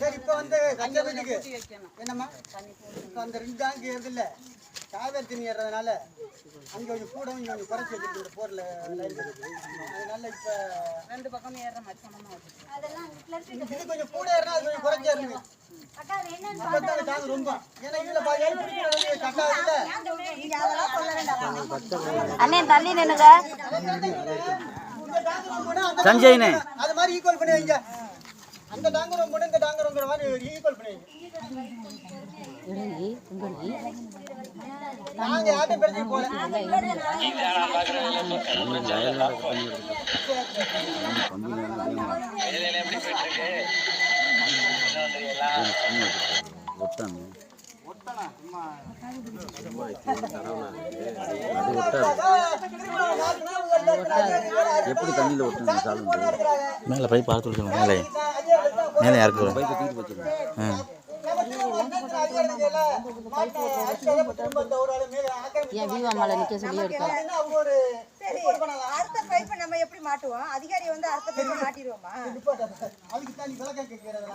சரி இப்போ வந்து கஞ்ச வீட்டுக்கு என்னம்மா? இப்போ அந்த ரெண்டு டேங்க் ஏறுதில்ல. காவேரி தண்ணி ஏறதுனால அங்கே கொஞ்சம் கூட இங்கே கொஞ்சம் குறைச்சி வச்சிருக்கு இந்த போரில் அதனால இப்போ ரெண்டு பக்கமும் ஏறுற மாதிரி இது கொஞ்சம் கூட ஏறினா அது கொஞ்சம் குறைச்சி தான் ஆகுதுல்ல அண்ணே தள்ளி நின்னுங்க சஞ்சய்னே. அது மாதிரி ஈக்குவல் பண்ணி வைங்க. அந்த டாங்கர் ரொம்ப இந்த டாங்கர் ரொம்ப மாதிரி ஈக்குவல் பண்ணி வைங்க நாங்க யார்ட்டும் பிரச்சனை போல ஒட்டாங்க. அது ஒட்டாது எப்படி தண்ணியில் ஒட்டணும் சாலும் மேலே பைப் பார்த்து சொல்லணும் மேலே மேலே யாருக்கு பைப்பை தூக்கி வச்சிருக்கேன் ம் என் வீவா மேலே நிற்க சொல்லி எடுக்கலாம் சரி அடுத்த பைப்பை நம்ம எப்படி மாட்டுவோம் அதிகாரி வந்து அடுத்த பைப்பை மாட்டிடுவோமா அதுக்கு தான் நீ விளக்க கேட்கிறதா